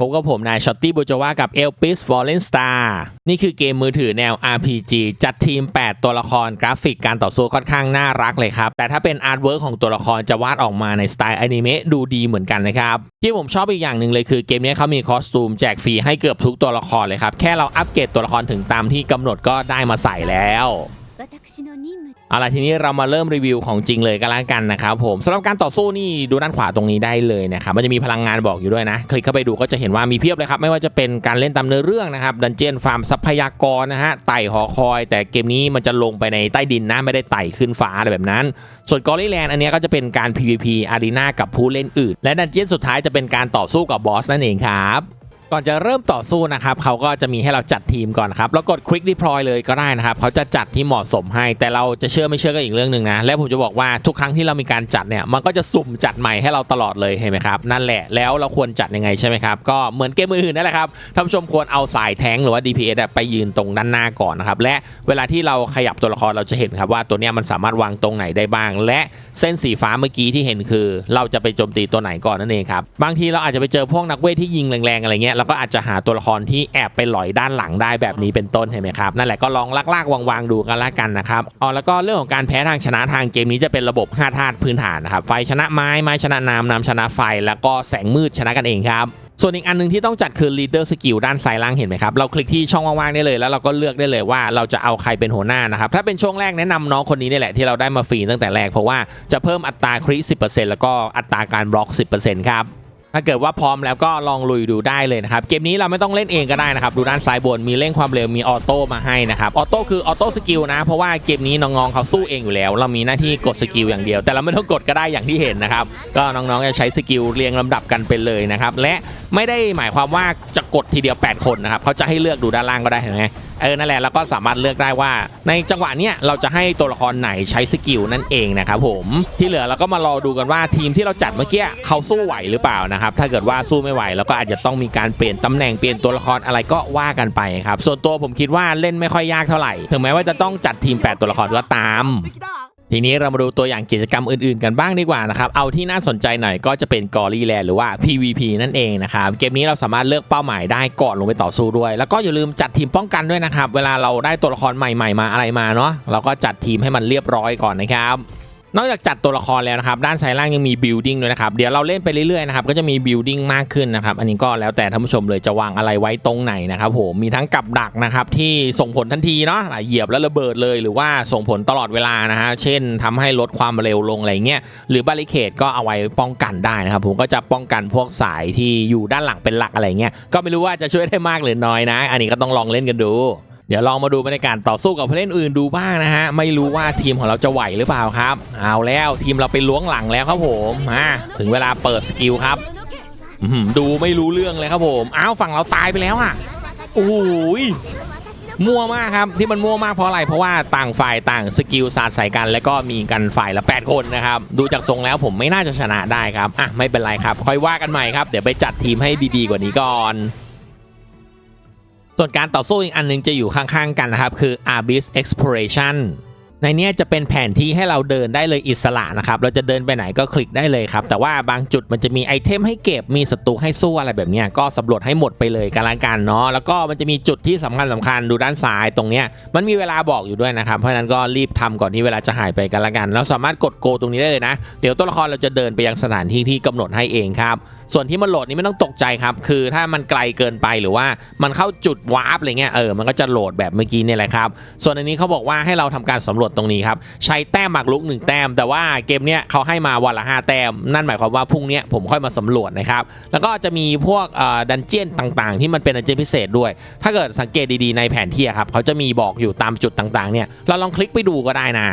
พบกับผมนายช็อตตี้บูจวากับเอลปิสฟอร์เรนสตาร์นี่คือเกมมือถือแนว RPG จัดทีม 8 ตัวละครกราฟิกการต่อสู้ค่อนข้างน่ารักเลยครับ แต่ถ้าเป็นอาร์ตเวิร์กของตัวละครจะวาดออกมาในสไตล์อนิเมะดูดีเหมือนกันนะครับ ที่ผมชอบอีกอย่างหนึ่งเลยคือเกมนี้เขามีคอสตูมแจกฟรีให้เกือบทุกตัวละครเลยครับ แค่เราอัปเกรดตัวละครถึงตามที่กำหนดก็ได้มาใส่แล้ว เอาล่ะทีนี้เรามาเริ่มรีวิวของจริงเลยก็แล้วกันนะครับผมสำหรับการต่อสู้นี่ดูด้านขวาตรงนี้ได้เลยนะครับมันจะมีพลังงานบอกอยู่ด้วยนะ คลิกเข้าไปดูก็จะเห็นว่ามีเพียบเลยครับ ไม่ว่าจะเป็นการเล่นตามเนื้อเรื่องนะครับดันเจียนฟาร์มทรัพยากรนะฮะไต่หอคอย แต่เกมนี้มันจะลงไปในใต้ดินนะ ไม่ได้ไต่ขึ้นฟ้าอะไรแบบนั้น ส่วนกอริแลนอันนี้ก็จะเป็นการ PVP อารีนากับผู้เล่นอื่น และดันเจียนสุดท้ายจะเป็นการต่อสู้กับบอสนั่นเองครับ ก่อนจะเริ่มต่อสู้นะครับเขาก็จะมีให้เราจัดทีมก่อนนครับแล้วกด Quick Deploy เลยก็ได้นะครับเขาจะจัดที่เหมาะสมให้ แต่เราจะเชื่อไม่เชื่อก็อีกเรื่องหนึ่งนะและผมจะบอกว่าทุกครั้งที่เรามีการจัดเนี่ยมันก็จะสุ่มจัดใหม่ให้เราตลอดเลยเห็นไหมครับนั่นแหละแล้วเราควรจัดยังไงใช่ไหมครับก็เหมือนเกมอื่นๆนั่นแหละครับท่านผู้ชมควรเอาสายแทงหรือว่า DPS ไปยืนตรงด้านหน้าก่อนนะครับและเวลาที่เราขยับตัวละครเราจะเห็นครับว่าตัวเนี้ยมันสามารถวางตรงไหนได้บ้าง และเส้นสีฟ้าเมื่อกี้ที่เห็นคือ เราจะไปโจมตีตัวไหนก่อนนั่นเองครับบางทีเราอาจจะไปเจอพวกนักเวทที่ยิงแรงๆอะไรเงี้ยเราก็อาจจะหาตัวละครที่แอบไปหลอยด้านหลังได้แบบนี้เป็นต้นเห็นไหมครับนั่นแหละก็ลองลากๆวางๆดูกันละกันนะครับอ๋อแล้วก็เรื่องของการแพ้ทางชนะทางเกมนี้จะเป็นระบบ5ธาตุพื้นฐานนะครับไฟชนะไม้ไม้ชนะน้ำน้ำชนะไฟ แล้วก็แสงมืดชนะกันเองครับส่วนอีกอันหนึงที่ต้องจัดคือ leader skill ด้านซ้ายล่างเห็นไหมครับ เราคลิกที่ช่องว่างๆได้เลย แล้วเราก็เลือกได้เลยว่าเราจะเอาใครเป็นหัวหน้านะครับ ถ้าเป็นช่วงแรกแนะนำน้องคนนี้นี่แหละที่เราได้มาฟรีตั้งแต่แรกเพราะว่าจะเพิ่มอัตราคริ10%แล้วก็อัตราการบล็อก 10%ครับ ถ้าเกิดว่าพร้อมแล้วก็ลองลุยดูได้เลยนะครับ เกมนี้เราไม่ต้องเล่นเองก็ได้นะครับ ดูด้านซ้ายบนมีเร่งความเร็วมีออโต้มาให้นะครับ ออโต้คือออโต้สกิลนะ เพราะว่าเกมนี้น้องๆเขาสู้เองอยู่แล้ว เรามีหน้าที่กดสกิลอย่างเดียว แต่เราไม่ต้องกดก็ได้อย่างที่เห็นนะครับ ก็น้องๆจะใช้สกิลเรียงลำดับกันไปเลยนะครับ และไม่ได้หมายความว่าจะกดทีเดียว 8 คนนะครับเขาจะให้เลือกดูด้านล่างก็ได้เห็นไหม เออนั่นแหละแล้วก็สามารถเลือกได้ว่า ในจังหวะเนี้ยเราจะให้ตัวละครไหนใช้สกิลนั่นเองนะครับผมที่เหลือเราก็มารอดูกันว่าทีมที่เราจัดเมื่อกี้เขาสู้ไหวหรือเปล่านะครับถ้าเกิดว่าสู้ไม่ไหวเราก็อาจจะต้องมีการเปลี่ยนตำแหน่งเปลี่ยนตัวละครอะไรก็ว่ากันไปครับส่วนตัวผมคิดว่าเล่นไม่ค่อยยากเท่าไหร่ ถึงแม้ว่าจะต้องจัดทีม 8 ตัวละครก็ตาม ทีนี้เรามาดูตัวอย่างกิจกรรมอื่นๆกันบ้างดีกว่านะครับ เอาที่น่าสนใจหน่อยก็จะเป็นกอรี่แลนหรือว่า PVP นั่นเองนะครับ เกมนี้เราสามารถเลือกเป้าหมายได้ก่อนลงไปต่อสู้ด้วย แล้วก็อย่าลืมจัดทีมป้องกันด้วยนะครับ เวลาเราได้ตัวละครใหม่ๆมาอะไรมาเนาะ เราก็จัดทีมให้มันเรียบร้อยก่อนนะครับ นอกจากจัดตัวละครแล้วนะครับ ด้านซ้ายล่างยังมี building ด้วยนะครับ เดี๋ยวเราเล่นไปเรื่อยๆนะครับก็จะมี building มากขึ้นนะครับ อันนี้ก็แล้วแต่ท่านผู้ชมเลยจะวางอะไรไว้ตรงไหนนะครับผมมีทั้งกับดักนะครับที่ส่งผลทันทีเนาะเหยียบแล้วระเบิดเลยหรือว่าส่งผลตลอดเวลานะฮะเช่นทำให้ลดความเร็วลงอะไรเงี้ยหรือบาริเคดก็เอาไว้ป้องกันได้นะครับ ผมก็จะป้องกันพวกสายที่อยู่ด้านหลังเป็นหลักอะไรเงี้ยก็ไม่รู้ว่าจะช่วยได้มากหรือน้อยนะ อันนี้ก็ต้องลองเล่นกันดู เดี๋ยวลองมาดูบรรยากาศต่อสู้กับผู้เล่นอื่นดูบ้างนะฮะไม่รู้ว่าทีมของเราจะไหวหรือเปล่าครับ เอาแล้วทีมเราไปล้วงหลังแล้วครับผมมาถึงเวลาเปิดสกิลครับดูไม่รู้เรื่องเลยครับผมอ้าวฝั่งเราตายไปแล้วอะโอ้ยมั่วมากครับที่มันมั่วมากเพราะอะไรเพราะว่าต่างฝ่ายต่างสกิลสาดใส่กันแล้วก็มีกันฝ่ายละ 8 คนนะครับดูจากทรงแล้วผมไม่น่าจะชนะได้ครับอะไม่เป็นไรครับ ค่อยว่ากันใหม่ครับ เดี๋ยวไปจัดทีมให้ดีๆกว่านี้ก่อน ส่วนการต่อสู้อีกอันหนึงจะอยู่ข้างๆกันนะครับ คือ Abyss Exploration ในนี้จะเป็นแผนที่ให้เราเดินได้เลยอิสระนะครับ เราจะเดินไปไหนก็คลิกได้เลยครับ แต่ว่าบางจุดมันจะมีไอเทมให้เก็บ มีศัตรูให้สู้อะไรแบบนี้ก็สำรวจให้หมดไปเลยกันละกันเนาะ แล้วก็มันจะมีจุดที่สำคัญสำคัญดูด้านซ้ายตรงเนี้ย มันมีเวลาบอกอยู่ด้วยนะครับ เพราะฉะนั้นก็รีบทำก่อนที่เวลาจะหายไปกันละกันแล้วสามารถกดโกตรงนี้ได้เลยนะ เดี๋ยวตัวละครเราจะเดินไปยังสถานที่ที่กำหนดให้เองครับ ส่วนที่มันโหลดนี่ไม่ต้องตกใจครับ คือถ้ามันไกลเกินไปหรือว่ามันเข้าจุดวาร์ปอะไรเงี้ย เออ มันก็จะโหลดแบบเมื่อกี้นี่แหละครับ ส่วนอันนี้เขาบอกว่าให้เราทำการสำรวจตรงนี้ครับ ใช้แต้มหมากรุกหนึ่งแต้ม แต่ว่าเกมเนี้ยเขาให้มาวันละห้าแต้ม นั่นหมายความว่าพรุ่งเนี้ยผมค่อยมาสำรวจนะครับ แล้วก็จะมีพวกดันเจียนต่างๆ ที่มันเป็นดันเจียนพิเศษด้วย ถ้าเกิดสังเกตดีๆในแผนที่ครับเขาจะมีบอกอยู่ตามจุดต่างๆเนี่ยเราลองคลิกไปดูก็ได้นะ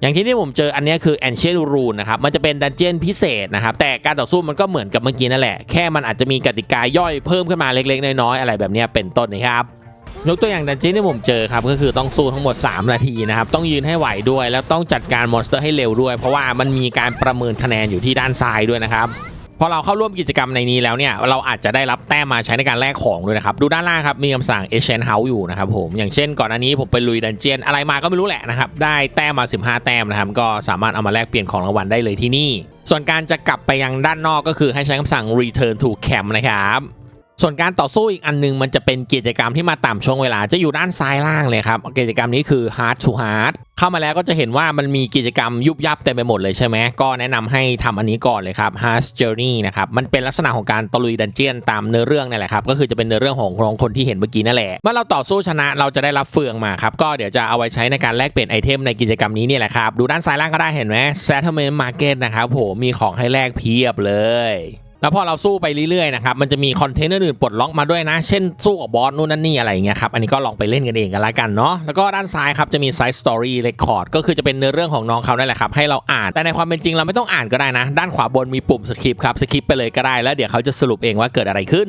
อย่างที่ที่ผมเจออันนี้คือ Ancient Rune นะครับ มันจะเป็นดันเจียนพิเศษนะครับ แต่การต่อสู้มันก็เหมือนกับเมื่อกี้นั่นแหละ แค่มันอาจจะมีกติกาย่อยเพิ่มขึ้นมาเล็กๆ น้อยๆ อะไรแบบนี้เป็นต้นนะครับ ยกตัวอย่างดันเจี้ยนที่ผมเจอครับก็คือต้องสู้ทั้งหมด 3 นาทีนะครับต้องยืนให้ไหวด้วย แล้วต้องจัดการมอนสเตอร์ให้เร็วด้วย เพราะว่ามันมีการประเมินคะแนนอยู่ที่ด้านซ้ายด้วยนะครับพอเราเข้าร่วมกิจกรรมในนี้แล้วเนี่ยเราอาจจะได้รับแต้มมาใช้ในการแลกของด้วยนะครับ ดูด้านล่างครับมีคำสั่ง Ancient House อยู่นะครับผมอย่างเช่นก่อนอันนี้ผมไปลุยดันเจียนอะไรมาก็ไม่รู้แหละนะครับ ได้แต้มมา 15 แต้มนะครับ ก็สามารถเอามาแลกเปลี่ยนของรางวัลได้เลยที่นี่ ส่วนการจะกลับไปยังด้านนอกก็คือให้ใช้คำสั่ง Return to Camp นะครับ ส่วนการต่อสู้อีกอันหนึงมันจะเป็นกิจกรรมที่มาตามช่วงเวลาจะอยู่ด้านซ้ายล่างเลยครับกิจกรรมนี้คือ Hard to Hard เข้ามาแล้วก็จะเห็นว่ามันมีกิจกรรมยุบยับเต็มไปหมดเลยใช่ไหมก็แนะนำให้ทำอันนี้ก่อนเลยครับ Hard Journey นะครับมันเป็นลักษณะของการตะลุยดันเจียนตามเนื้อเรื่องนี่แหละครับก็คือจะเป็นเนื้อเรื่องของของคนที่เห็นเมื่อกี้นั่นแหละเมื่อเราต่อสู้ชนะเราจะได้รับเฟืองมาครับก็เดี๋ยวจะเอาไว้ใช้ในการแลกเปลี่ยนไอเทมในกิจกรรมนี้นี่แหละครับดูด้านซ้ายล่างก็ได้เห็นไหม Settlement Market นะครับผมมีของให้แลกเพียบเลย แล้วพอเราสู้ไปเรื่อยๆนะครับมันจะมีคอนเทนต์อื่นปลดล็อกมาด้วยนะ เช่นสู้กับบอสนู่นนั่นนี่อะไรอย่างเงี้ยครับอันนี้ก็ลองไปเล่นกันเองกันละกันเนาะแล้วก็ด้านซ้ายครับจะมี Side Story Record ก็คือจะเป็นเนื้อเรื่องของน้องเขานั่นแหละครับให้เราอ่านแต่ในความเป็นจริงเราไม่ต้องอ่านก็ได้นะ ด้านขวาบนมีปุ่มสคริปครับสคริปไปเลยก็ได้แล้วเดี๋ยวเขาจะสรุปเองว่าเกิดอะไรขึ้น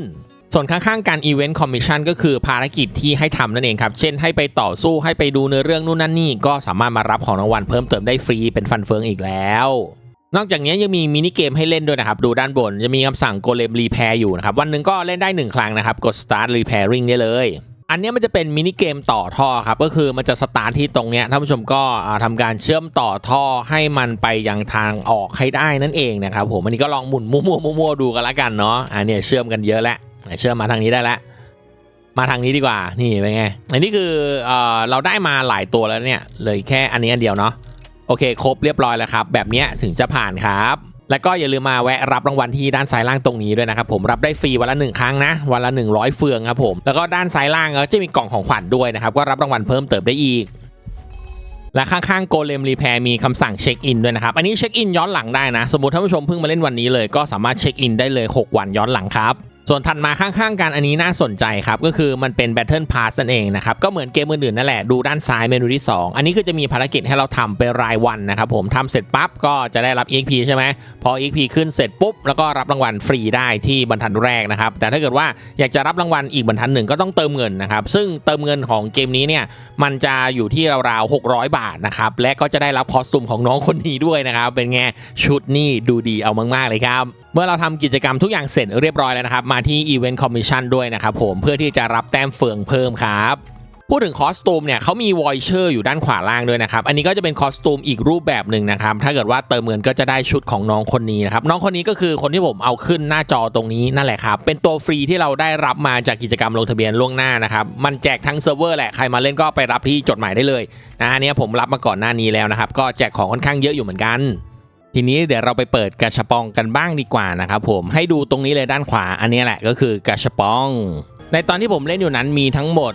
ส่วนข้างๆการ Event Commission ก็คือภารกิจที่ให้ทำนั่นเองครับ เช่นให้ไปต่อสู้ให้ไปดูเนื้อเรื่องนู่นนั่นนี่ ก็สามารถมารับของรางวัลเพิ่มเติมได้ฟรีเป็นฟันเฟืองอีกแล้ว นอกจากนี้ยังมีมินิเกมให้เล่นด้วยนะครับ ดูด้านบนจะมีคำสั่ง Golem Repair อยู่นะครับ วันหนึ่งก็เล่นได้ 1 ครั้งนะครับ กด Start Repairing ได้เลย อันนี้มันจะเป็นมินิเกมต่อท่อครับ ก็คือมันจะสตาร์ทที่ตรงเนี้ยท่านผู้ชมก็อ่าทำการเชื่อมต่อท่อให้มันไปยังทางออกให้ได้นั่นเองนะครับผมอันนี้ก็ลองหมุนมั่วๆมั่วๆดูกันละกันเนาะอันนี้เชื่อมกันเยอะแล้วเชื่อมมาทางนี้ได้แล้วมาทางนี้ดีกว่านี่เป็นไงอันนี้คือเออเราได้มาหลายตัวแล้วเนี่ยเลยแค่อันนี้อันเดียวเนาะ โอเค ครบเรียบร้อยแล้วครับ แบบนี้ถึงจะผ่านครับ แล้วก็อย่าลืมมาแวะรับรางวัลที่ด้านซ้ายล่างตรงนี้ด้วยนะครับผมรับได้ฟรีวันละหนึ่งครั้งนะ วันละ 100 เฟืองครับผมแล้วก็ด้านซ้ายล่างก็จะมีกล่องของขวัญด้วยนะครับก็รับรางวัลเพิ่มเติมได้อีกและข้างๆโกเลมรีแพร์มีคำสั่งเช็คอินด้วยนะครับ อันนี้เช็คอินย้อนหลังได้นะ สมมติท่านผู้ชมเพิ่งมาเล่นวันนี้เลยก็สามารถเช็คอินได้เลย 6 วันย้อนหลังครับ ส่วนถัดมาข้างๆกันอันนี้น่าสนใจครับก็คือมันเป็น Battle Pass นั่นเองนะครับก็เหมือนเกมอื่นๆนั่นแหละดูด้านซ้ายเมนูที่ 2 อันนี้คือจะมีภารกิจให้เราทำเป็นรายวันนะครับผมทำเสร็จปั๊บก็จะได้รับ EXP ใช่ไหมพอ EXP ขึ้นเสร็จปุ๊บแล้วก็รับรางวัลฟรีได้ที่บรรทัดแรกนะครับแต่ถ้าเกิดว่าอยากจะรับรางวัลอีกบรรทัดหนึ่งก็ต้องเติมเงินนะครับซึ่งเติมเงินของเกมนี้เนี่ยมันจะอยู่ที่ราวๆ600 บาทนะครับและก็จะได้รับคอสตูมของน้องคนนี้ด้วยนะครับเป็นไงชุดนี่ดูดีเอามากๆเลยครับเมื่อเราทำกิจกรรมทุกอย่างเสร็จเรียบร้อยแล้วนะครับมาที่ Event Commission ด้วยนะครับผมเพื่อที่จะรับแต้มเฟืองเพิ่มครับพูดถึงคอสตูมเนี่ยเขามีวอยเชอร์อยู่ด้านขวาล่างด้วยนะครับ อันนี้ก็จะเป็นคอสตูมอีกรูปแบบหนึ่งนะครับ ถ้าเกิดว่าเติมเงินก็จะได้ชุดของน้องคนนี้นะครับ น้องคนนี้ก็คือคนที่ผมเอาขึ้นหน้าจอตรงนี้นั่นแหละครับ เป็นตัวฟรีที่เราได้รับมาจากกิจกรรมลงทะเบียนล่วงหน้านะครับ มันแจกทั้งเซิร์ฟเวอร์แหละ ใครมาเล่นก็ไปรับที่จดหมายได้เลยนะอันเนี้ยผมรับมาก่อนหน้านี้แล้วนะครับ ก็แจกของค่อนข้างเยอะอยู่เหมือนกัน ทีนี้เดี๋ยวเราไปเปิดกระชบปองกันบ้างดีกว่านะครับผมให้ดูตรงนี้เลยด้านขวาอันนี้แหละก็คือกระชบปอง ในตอนที่ผมเล่นอยู่นั้นมีทั้งหมด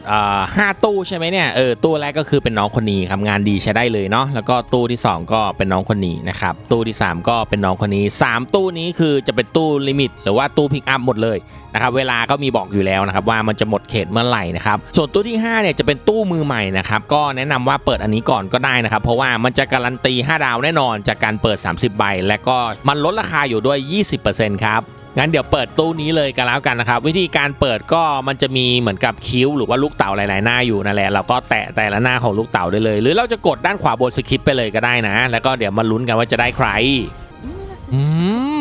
ห้าตู้ใช่ไหมเนี่ยเออตู้แรกก็คือเป็นน้องคนนี้ครับงานดีใช้ได้เลยเนาะแล้วก็ตู้ที่ 2 ก็เป็นน้องคนนี้นะครับตู้ที่ 3 ก็เป็นน้องคนนี้ 3 ตู้นี้คือจะเป็นตู้ลิมิต หรือว่าตู้พิกอัพหมดเลยนะครับเวลาก็มีบอกอยู่แล้วนะครับว่ามันจะหมดเขตเมื่อไหร่นะครับส่วนตู้ที่5เนี่ยจะเป็นตู้มือใหม่นะครับก็แนะนำว่าเปิดอันนี้ก่อนก็ได้นะครับเพราะว่ามันจะการันตี 5 ดาวแน่นอนจากการเปิด 30 ใบ และก็มันลดราคาอยู่ด้วย 20%ครับ งั้นเดี๋ยวเปิดตู้นี้เลยกันแล้วกันนะครับ วิธีการเปิดก็มันจะมีเหมือนกับคิ้วหรือว่าลูกเต่าหลายๆหน้าอยู่นั่นแหละเราก็แตะแต่ละหน้าของลูกเต่าได้เลย หรือเราจะกดด้านขวาบนสคริปไปเลยก็ได้นะ แล้วก็เดี๋ยวมาลุ้นกันว่าจะได้ใครอื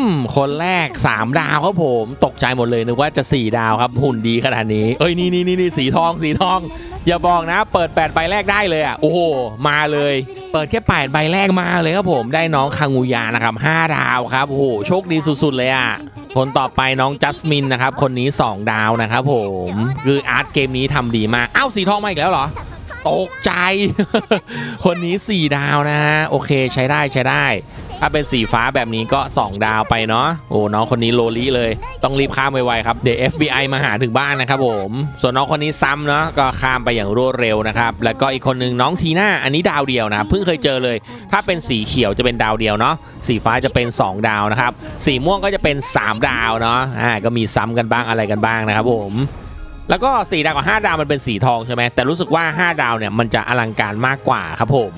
มคนแรก 3 ดาวครับผมตกใจหมดเลยนึกว่าจะ 4 ดาวครับหุ่นดีขนาดนี้ เอ้ยนี่นี่นี่นี่สีทองสีทอง อย่าบอกนะ เปิด8ใบแรกได้เลยอะโอ้โหมาเลย เปิดแค่8ใบแรกมาเลยครับผมได้น้องคางูยานะครับ5ดาวครับโอ้โหโชคดีสุดๆเลยอะ คนต่อไปน้องจัสมินนะครับ คนนี้ 2 ดาวนะครับผม คืออาร์ตเกมนี้ทำดีมาก อ้าว สีทองมาอีกแล้วเหรอ ตกใจ คนนี้ 4 ดาวนะฮะ โอเคใช้ได้ใช้ได้ ถ้าเป็นสีฟ้าแบบนี้ก็ 2 ดาวไปเนาะโอ้น้องคนนี้โลลิเลย ต้องรีบข้ามไวๆครับเดี๋ยว FBI มาหาถึงบ้านนะครับผมส่วนน้องคนนี้ซ้ำเนาะก็ข้ามไปอย่างรวดเร็วนะครับแล้วก็อีกคนนึงน้องทีน่าอันนี้ดาวเดียวนะครับเพิ่งเคยเจอเลย ถ้าเป็นสีเขียวจะเป็นดาวเดียวเนาะสีฟ้าจะเป็น 2 ดาวนะครับสีม่วงก็จะเป็น 3 ดาวเนาะอ่าก็มีซ้ำกันบ้างอะไรกันบ้างนะครับผมแล้วก็สีดาวกับ5ดาวมันเป็นสีทองใช่ไหมแต่รู้สึกว่า 5 ดาวเนี่ยมันจะอลังการมากกว่าครับผม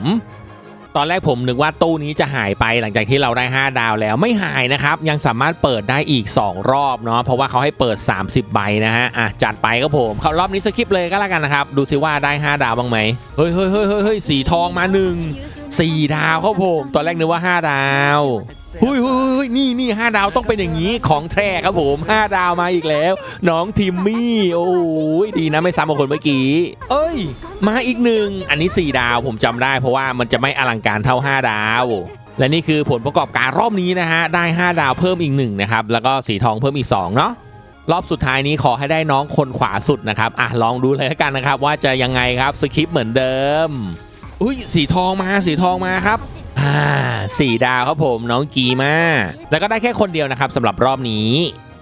ตอนแรกผมนึกว่าตู้นี้จะหายไปหลังจากที่เราได้ 5 ดาวแล้วไม่หายนะครับยังสามารถเปิดได้อีก 2 รอบเนาะเพราะว่าเขาให้เปิด 30 ใบนะฮะอะจัดไปครับผมเขารอบนี้สคิปเลยก็แล้วกันนะครับดูซิว่าได้ 5 ดาวบ้างไหมเฮ้ยเฮ้ยเฮ้ยเฮ้ยเฮ้ยสีทองมาหนึ่งสี่ดาวครับผม ตอนแรกนึกว่า 5 ดาว เฮ้ยเฮ้ยเฮ้ยนี่นี่ห้าดาวต้องเป็นอย่างนี้ของแท้ครับผม5ดาวมาอีกแล้ว น้องทิมมี่ โอ้ยดีนะไม่ซ้ำกับคนเมื่อกี้ เอ้ย มาอีกหนึ่งอันนี้ 4 ดาวผมจำได้เพราะว่ามันจะไม่อลังการเท่า 5 ดาวและนี่คือผลประกอบการรอบนี้นะฮะ ได้ 5 ดาวเพิ่มอีกหนึ่งนะครับแล้วก็สีทองเพิ่มอีก2เนาะรอบสุดท้ายนี้ขอให้ได้น้องคนขวาสุดนะครับอะลองดูเลยกันนะครับ ว่าจะยังไงครับสคริปเหมือนเดิมอุ้ยสีทองมาสีทองมาครับ สี่ดาวครับผมน้องกีมาแล้วก็ได้แค่คนเดียวนะครับสำหรับรอบนี้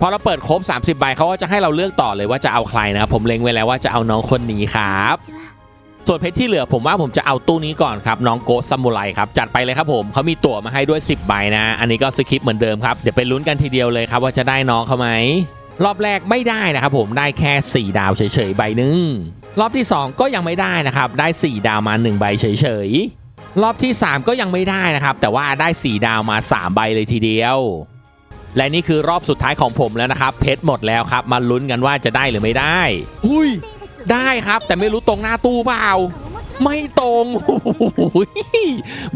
พอเราเปิดครบ 30ใบเขาก็จะให้เราเลือกต่อเลยว่าจะเอาใครนะครับผมเล็งไว้แล้วว่าจะเอาน้องคนนี้ครับ ส่วนเพชรที่เหลือผมว่าผมจะเอาตู้นี้ก่อนครับ น้องโกสซามูไรครับ จัดไปเลยครับผมเขามีตั๋วมาให้ด้วย 10ใบนะ อันนี้ก็สคริปต์เหมือนเดิมครับ เดี๋ยวไปลุ้นกันทีเดียวเลยครับว่าจะได้น้องเขาไหมรอบแรกไม่ได้นะครับผมได้แค่ 4 ดาวเฉยๆใบหนึ่งรอบที่ 2 ก็ยังไม่ได้นะครับได้ 4 ดาวมา 1 ใบเฉยๆ รอบที่ 3 ก็ยังไม่ได้นะครับ แต่ว่าได้ 4 ดาวมา 3 ใบเลยทีเดียว และนี่คือรอบสุดท้ายของผมแล้วนะครับ เพชรหมดแล้วครับ มาลุ้นกันว่าจะได้หรือไม่ได้ อุ้ย ได้ครับแต่ไม่รู้ตรงหน้าตู้เปล่า ไม่ตรง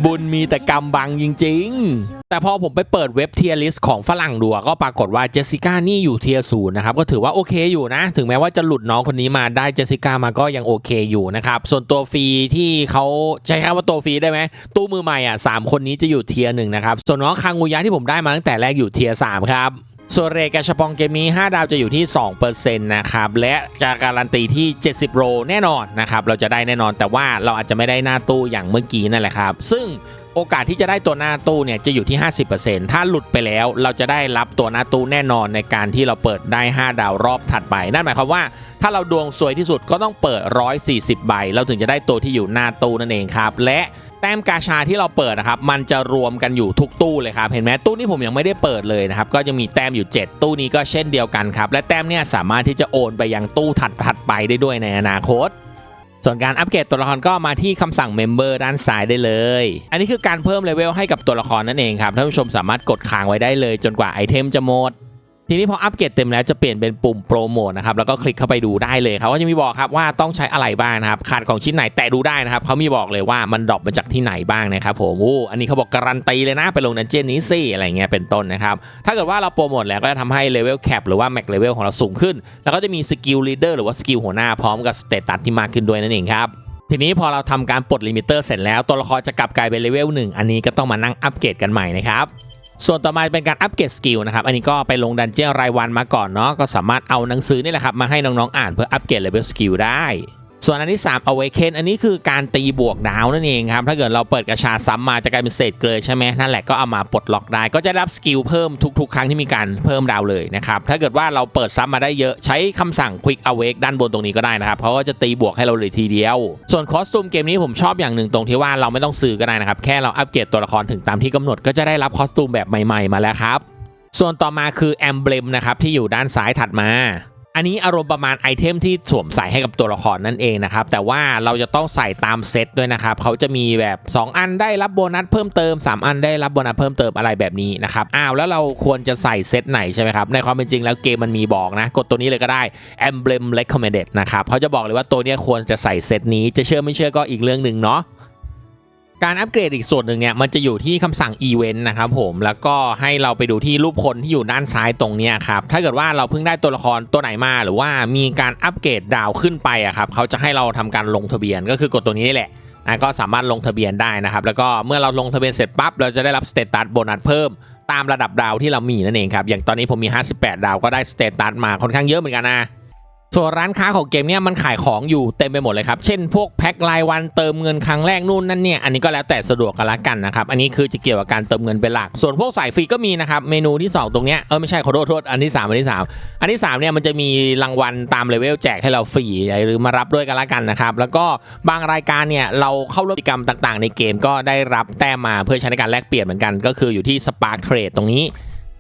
บุญมีแต่กำบังจริง ๆ แต่พอผมไปเปิดเว็บเทียร์ลิสต์ของฝรั่งดูก็ปรากฏว่าเจสสิก้านี่อยู่เทียร์ศูนย์นะครับ ก็ถือว่าโอเคอยู่นะ ถึงแม้ว่าจะหลุดน้องคนนี้มาได้เจสสิก้ามาก็ยังโอเคอยู่นะครับ ส่วนตัวฟรีที่เขาใช้คำว่าตัวฟรีได้ไหมตู้มือใหม่อะสามคนนี้จะอยู่เทียร์หนึ่งนะครับส่วนน้องคางงูยะที่ผมได้มาตั้งแต่แรกอยู่เทียร์สามครับ ส่วนเรทกาชปองเกมนี้ 5 ดาวจะอยู่ที่ 2%นะครับ และจะการันตีที่ 70 โรแน่นอนนะครับ เราจะได้แน่นอนแต่ว่าเราอาจจะไม่ได้หน้าตู้อย่างเมื่อกี้นั่นแหละครับ ซึ่งโอกาสที่จะได้ตัวหน้าตู้เนี่ยจะอยู่ที่ 50%ถ้าหลุดไปแล้วเราจะได้รับตัวหน้าตู้แน่นอนในการที่เราเปิดได้ 5 ดาวรอบถัดไป นั่นหมายความว่า ถ้าเราดวงสวยที่สุดก็ต้องเปิด 140 ใบ เราถึงจะได้ตัวที่อยู่หน้าตู้นั่นเองครับ และ แต้มกาชาที่เราเปิดนะครับมันจะรวมกันอยู่ทุกตู้เลยครับเห็นไหมตู้นี้ผมยังไม่ได้เปิดเลยนะครับก็จะมีแต้มอยู่ 7 ตู้นี้ก็เช่นเดียวกันครับและแต้มเนี่ยสามารถที่จะโอนไปยังตู้ถัดถัดๆไปได้ด้วยในอนาคตส่วนการอัปเกรดตัวละครก็มาที่คำสั่งเมมเบอร์ด้านซ้ายได้เลย อันนี้คือการเพิ่มเลเวลให้กับตัวละครนั่นเองครับท่านผู้ชมสามารถกดค้างไว้ได้เลย จนกว่าไอเทมจะหมด ทีนี้พออัปเกรดเต็มแล้วจะเปลี่ยนเป็นปุ่มโปรโมทนะครับแล้วก็คลิกเข้าไปดูได้เลยครับก็จะมีบอกครับว่าต้องใช้อะไรบ้างนะครับขาดของชิ้นไหนแตะดูได้นะครับเขามีบอกเลยว่ามันดรอปมาจากที่ไหนบ้างนะครับผมโอ้อันนี้เขาบอกการันตีเลยนะไปลงดันเจี้ยนนี้สิอะไรเงี้ยเป็นต้นนะครับถ้าเกิดว่าเราโปรโมทแล้วก็จะทำให้เลเวลแคปหรือว่าแม็กเลเวลของเราสูงขึ้น แล้วก็จะมีสกิลลีดเดอร์หรือว่าสกิลหัวหน้าพร้อมกับสเตตัสที่มากขึ้นด้วยนั่นเองครับทีนี้พอเราทำการปลดลิมิเตอร์เสร็จแล้วตัวละครจะกลับกลายเป็นเลเวลหนึ่งอันนี้ก็ต้องมานั่งอัปเกรดกันใหม่นะครับ ส่วนต่อมาเป็นการอัปเกรดสกิลนะครับ อันนี้ก็ไปลงดันเจี้ยนรายวันมาก่อนเนาะ ก็สามารถเอาหนังสือนี่แหละครับมาให้น้องๆอ่านเพื่ออัปเกรดเลเวลสกิลได้ ส่วนอันที่ 3 Awaken อันนี้คือการตีบวกดาวนั่นเองครับ ถ้าเกิดเราเปิดกระชาซ้ำมาจะกลายเป็นเศษเกลือใช่ไหมนั่นแหละก็เอามาปลดล็อกได้ ก็จะรับสกิลเพิ่มทุก ๆ ครั้งที่มีการเพิ่มดาวเลยนะครับ ถ้าเกิดว่าเราเปิดซ้ำมาได้เยอะใช้คำสั่ง Quick Awake ด้านบนตรงนี้ก็ได้นะครับเขาะก็จะตีบวกให้เราเลยทีเดียว ส่วนคอสตูมเกมนี้ผมชอบอย่างหนึ่งตรงที่ว่าเราไม่ต้องซื้อก็ได้นะครับ แค่เราอัปเกรดตัวละครถึงตามที่กำหนดก็จะได้รับคอสตูมแบบใหม่ๆ มาแล้วครับ ส่วนต่อมาคือแอมเบลมนะครับที่อยู่ด้านซ้ายถัดมา อันนี้อารมณ์ประมาณไอเทมที่สวมใส่ให้กับตัวละครนั่นเองนะครับ แต่ว่าเราจะต้องใส่ตามเซตด้วยนะครับ เขาจะมีแบบ 2 อันได้รับโบนัสเพิ่มเติม 3 อันได้รับโบนัสเพิ่มเติมอะไรแบบนี้นะครับ อ้าวแล้วเราควรจะใส่เซตไหนใช่ไหมครับ ในความเป็นจริงแล้วเกมมันมีบอกนะ กดตัวนี้เลยก็ได้ Emblem Recommended นะครับ เขาจะบอกเลยว่าตัวนี้ควรจะใส่เซตนี้ จะเชื่อไม่เชื่อก็อีกเรื่องหนึ่งเนาะ การอัปเกรดอีกส่วนหนึ่งเนี่ยมันจะอยู่ที่คำสั่ง Event นะครับผมแล้วก็ให้เราไปดูที่รูปคนที่อยู่ด้านซ้ายตรงนี้ครับถ้าเกิดว่าเราเพิ่งได้ตัวละครตัวไหนมาหรือว่ามีการอัปเกรดดาวขึ้นไปอะครับเขาจะให้เราทำการลงทะเบียนก็คือกดตัวนี้นี่แหละนะก็สามารถลงทะเบียนได้นะครับแล้วก็เมื่อเราลงทะเบียนเสร็จปั๊บเราจะได้รับสเตตัสโบนัสเพิ่มตามระดับดาวที่เรามีนั่นเองครับอย่างตอนนี้ผมมี 58 ดาวก็ได้สเตตัสมาค่อนข้างเยอะเหมือนกันนะ ส่วนร้านค้าของเกมเนี่ยมันขายของอยู่เต็มไปหมดเลยครับ เช่นพวกแพ็ครายวันเติมเงินครั้งแรกนู่นนั่นเนี่ย อันนี้ก็แล้วแต่สะดวกกันละกันนะครับ อันนี้คือจะเกี่ยวกับการเติมเงินเป็นหลัก ส่วนพวกสายฟรีก็มีนะครับ เมนูที่ 2 ตรงเนี้ย เออไม่ใช่ขอโทษอันที่ 3 อันที่ 3 อันที่3เนี่ยมันจะมีรางวัลตามเลเวลแจกให้เราฟรีหรือมารับด้วยกันละกันนะครับ แล้วก็บางรายการเนี่ยเราเข้าร่วมกิจกรรมต่างๆ ในเกมก็ได้รับแต้มมาเพื่อใช้ในการแลกเปลี่ยนเหมือนกัน ก็คืออยู่ที่ Spark Trade ตรงนี้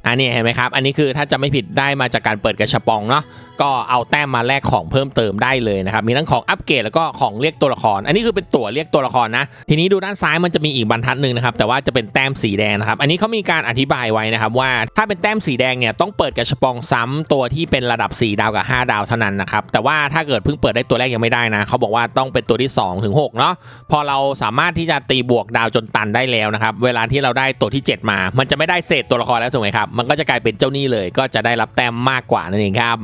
อันนี้เห็นไหมครับ อันนี้คือถ้าจะไม่ผิดได้มาจากการเปิดกระชับปองเนาะ ก็เอาแต้มมาแลกของเพิ่มเติมได้เลยนะครับ มีทั้งของอัปเกรดแล้วก็ของเรียกตัวละคร อันนี้คือเป็นตั๋วเรียกตัวละครนะ ทีนี้ดูด้านซ้ายมันจะมีอีกบรรทัดหนึ่งนะครับ แต่ว่าจะเป็นแต้มสีแดงนะครับ อันนี้เขามีการอธิบายไว้นะครับว่าถ้าเป็นแต้มสีแดงเนี่ยต้องเปิดกระชับปองซ้ำตัวที่เป็นระดับ 4 ดาวกับ 5 ดาวเท่านั้นนะครับ แต่ว่าถ้าเกิดเพิ่งเปิดได้ตัวแรกยังไม่ได้นะ เขาบอกว่าต้องเป็นตัวที่2ถึง6เนาะ พอเราสามารถที่จะตีบวกดาวจนตันได้แล้วนะครับ เวลาที่เราได้ตัวที่ 7 มา มันจะไม่ได้เศษตัวละครแล้วถูกไหมครับ มันก็จะกลายเป็นเจ้าหนี้เลย ก็จะได้รับแต้มมากกว่านั่นเองครับ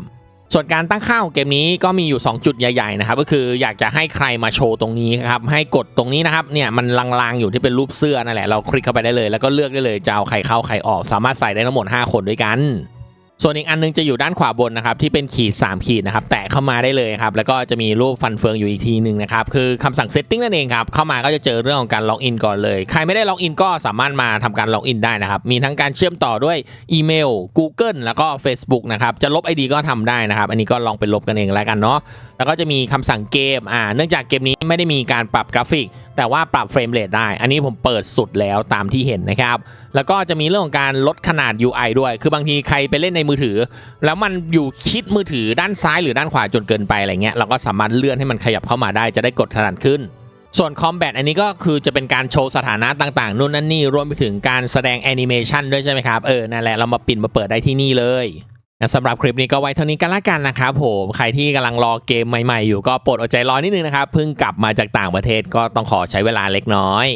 ส่วนการตั้งค่าของเกมนี้ก็มีอยู่ 2 จุดใหญ่ๆนะครับก็คืออยากจะให้ใครมาโชว์ตรงนี้ครับให้กดตรงนี้นะครับเนี่ยมันลางๆอยู่ที่เป็นรูปเสื้อนั่นแหละเราคลิกเข้าไปได้เลย แล้วก็เลือกได้เลยจะเอาใครเข้าใครออก สามารถใส่ได้ทั้งหมด 5 คนด้วยกัน ส่วนอีกอันนึงจะอยู่ด้านขวาบนนะครับที่เป็นขีด 3 ขีดนะครับแตะเข้ามาได้เลยครับแล้วก็จะมีรูปฟันเฟืองอยู่อีกทีหนึ่งนะครับคือคำสั่งเซตติ้งนั่นเองครับเข้ามาก็จะเจอเรื่องของการล็อกอินก่อนเลยใครไม่ได้ล็อกอินก็สามารถมาทำการล็อกอินได้นะครับมีทั้งการเชื่อมต่อด้วยอีเมล Google แล้วก็ Facebook นะครับจะลบ ID ก็ทำได้นะครับอันนี้ก็ลองไปลบกันเองแล้วกันเนาะ แล้วก็จะมีคำสั่งเกมอ่าเนื่องจากเกมนี้ไม่ได้มีการปรับกราฟิก แต่ว่าปรับเฟรมเรทได้ อันนี้ผมเปิดสุดแล้วตามที่เห็นนะครับ แล้วก็จะมีเรื่องของการลดขนาด UI ด้วย คือบางทีใครไปเล่นในมือถือ แล้วมันอยู่ชิดมือถือด้านซ้ายหรือด้านขวาจนเกินไปอะไรเงี้ยเราก็สามารถเลื่อนให้มันขยับเข้ามาได้จะได้กดขนาดขึ้นส่วนคอมแบทอันนี้ก็คือจะเป็นการโชว์สถานะต่างๆนู่นนั่นนี่รวมไปถึงการแสดงแอนิเมชันด้วยใช่ไหมครับ เออ นั่นแหละ เรามาปิดมาเปิดได้ที่นี่เลย สำหรับคลิปนี้ก็ไว้เท่านี้กันละกันนะครับผมใครที่กำลังรอเกมใหม่ๆอยู่ก็โปรดอดใจรอนิดนึงนะครับเพิ่งกลับมาจากต่างประเทศก็ต้องขอใช้เวลาเล็กน้อย